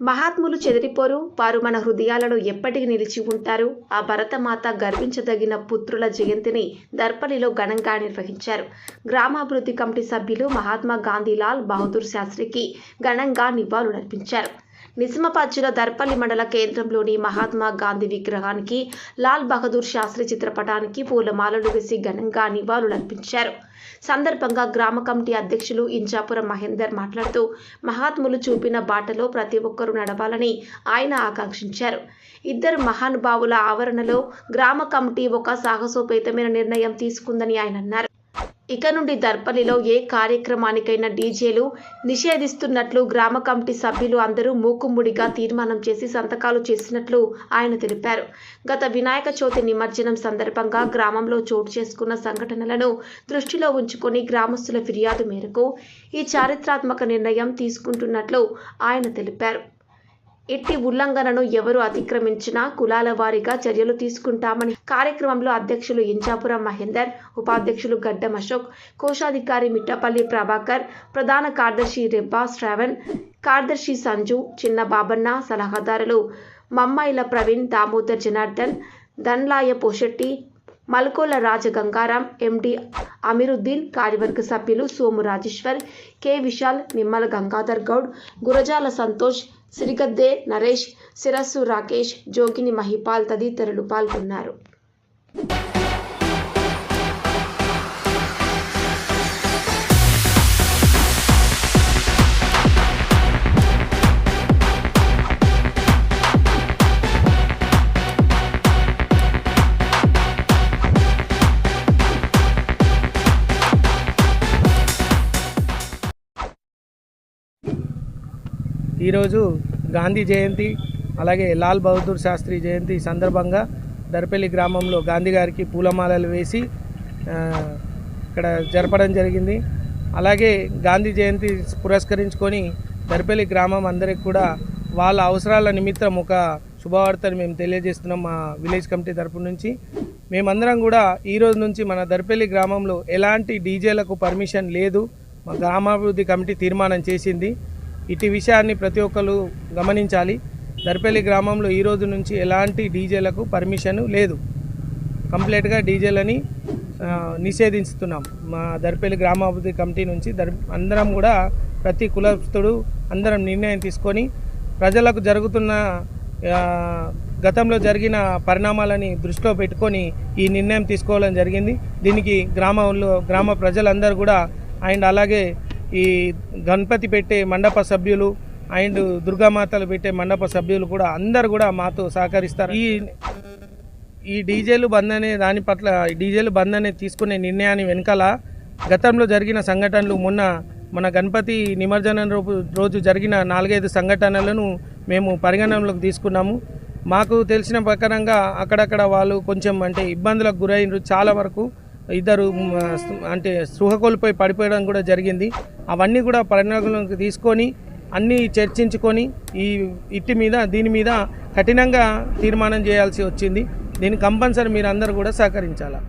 మహాత్ములు చెదిరిపోరు వారు మన హృదయాలలో ఎప్పటికీ నిలిచి ఉంటారు. ఆ భరతమాత గర్వించదగిన పుత్రుల జయంతిని దర్పలిలో ఘనంగా నిర్వహించారు. గ్రామాభివృద్ధి కమిటీ సభ్యులు మహాత్మా గాంధీలాల్ బహదూర్ శాస్త్రికి ఘనంగా నివాళులర్పించారు. నిజామాబాద్ దర్పల్లి మండల కేంద్రంలోని మహాత్మా గాంధీ విగ్రహానికి లాల్ బహదూర్ శాస్త్రి చిత్రపటానికి పూలమాలలు వేసి ఘనంగా నివాళులర్పించారు. సందర్భంగా గ్రామ కమిటీ అధ్యక్షులు ఇంజాపురం మహేందర్ మాట్లాడుతూ మహాత్ములు చూపిన బాటలో ప్రతి ఒక్కరూ నడవాలని ఆయన ఆకాంక్షించారు. ఇద్దరు మహానుభావుల ఆవరణలో గ్రామ కమిటీ ఒక సాహసోపేతమైన నిర్ణయం తీసుకుందని ఆయన అన్నారు. ఇక నుండి దర్పల్లిలో ఏ కార్యక్రమానికైనా డీజేలు నిషేధిస్తున్నట్లు గ్రామ కమిటీ సభ్యులు అందరూ మూకుమ్ముడిగా తీర్మానం చేసి సంతకాలు చేసినట్లు ఆయన తెలిపారు. గత వినాయక చవితి నిమజ్జనం సందర్భంగా గ్రామంలో చోటు చేసుకున్న సంఘటనలను దృష్టిలో ఉంచుకొని గ్రామస్తుల ఫిర్యాదు మేరకు ఈ చారిత్రాత్మక నిర్ణయం తీసుకుంటున్నట్లు ఆయన తెలిపారు. ఇట్టి ఉల్లంఘనను ఎవరు అతిక్రమించినా కులాల వారీగా చర్యలు తీసుకుంటామని కార్యక్రమంలో అధ్యక్షులు ఇంచాపురం మహేందర్ ఉపాధ్యక్షులు గడ్డం అశోక్ కోశాధికారి మిట్టపల్లి ప్రభాకర్ ప్రధాన కార్యదర్శి రెబ్బా శ్రావణ్ కార్యదర్శి సంజు చిన్న బాబన్న సలహాదారులు మమ్మాయిల ప్రవీణ్ దామోదర్ జనార్దన్ ధన్లాయ పోషెట్టి మల్కోల రాజగంగారాం ఎండి అమీరుద్దీన్ కార్యవర్గ సభ్యులు సోము రాజేశ్వర్ కె విశాల్ నిమ్మల గంగాధర్ గౌడ్ గురజాల సంతోష్ సిరిగద్దే నరేష్ శిరస్సు రాకేష్ జోగిని మహిపాల్ తదితరులు పాల్గొన్నారు. ఈరోజు గాంధీ జయంతి అలాగే లాల్ బహదూర్ శాస్త్రి జయంతి సందర్భంగా దర్పల్లి గ్రామంలో గాంధీ గారికి పూలమాలలు వేసి ఇక్కడ జరపడం జరిగింది. అలాగే గాంధీ జయంతి పురస్కరించుకొని దర్పల్లి గ్రామం అందరికి కూడా వాళ్ళ అవసరాల నిమిత్తం ఒక శుభవార్తను మేము తెలియజేస్తున్నాం మా విలేజ్ కమిటీ తరపు నుంచి. మేమందరం కూడా ఈ రోజు నుంచి మన దర్పల్లి గ్రామంలో ఎలాంటి డీజేలకు పర్మిషన్ లేదు. మా గ్రామాభివృద్ధి కమిటీ తీర్మానం చేసింది. ఇటు విషయాన్ని ప్రతి ఒక్కరు గమనించాలి. దర్పల్లి గ్రామంలో ఈ రోజు నుంచి ఎలాంటి డీజేలకు పర్మిషన్ లేదు. కంప్లీట్గా డీజేలని నిషేధిస్తున్నాం. మా దర్పల్లి గ్రామాభివృద్ధి కమిటీ నుంచి దర్ అందరం కూడా ప్రతి కులస్తుడు అందరం నిర్ణయం తీసుకొని ప్రజలకు జరుగుతున్న గతంలో జరిగిన పరిణామాలని దృష్టిలో పెట్టుకొని ఈ నిర్ణయం తీసుకోవడం జరిగింది. దీనికి గ్రామంలో గ్రామ ప్రజలందరూ కూడా అండ్ అలాగే ఈ గణపతి పెట్టే మండప సభ్యులు అండ్ దుర్గామాతలు పెట్టే మండప సభ్యులు కూడా అందరు కూడా మాతో సహకరిస్తారు. ఈ ఈ డీజేలు బంద్ అనే దాని పట్ల ఈ డీజేలు బంద్ అనే తీసుకునే నిర్ణయాన్ని వెనకాల గతంలో జరిగిన సంఘటనలు మొన్న మన గణపతి నిమజ్జనం రోజు రోజు జరిగిన నాలుగైదు సంఘటనలను మేము పరిగణనలోకి తీసుకున్నాము. మాకు తెలిసిన ప్రకారంగా అక్కడక్కడ వాళ్ళు కొంచెం అంటే ఇబ్బందులకు గురైనరు చాలా వరకు. ఇద్దరు అంటే స్పృహ కోల్పోయి పడిపోయడం కూడా జరిగింది. అవన్నీ కూడా పరిణామంలోకి తీసుకొని అన్నీ చర్చించుకొని ఈ ఇట్టి మీద దీని మీద కఠినంగా తీర్మానం చేయాల్సి వచ్చింది. దీనికి కంపల్సరీ మీరు అందరూ కూడా సహకరించాలా?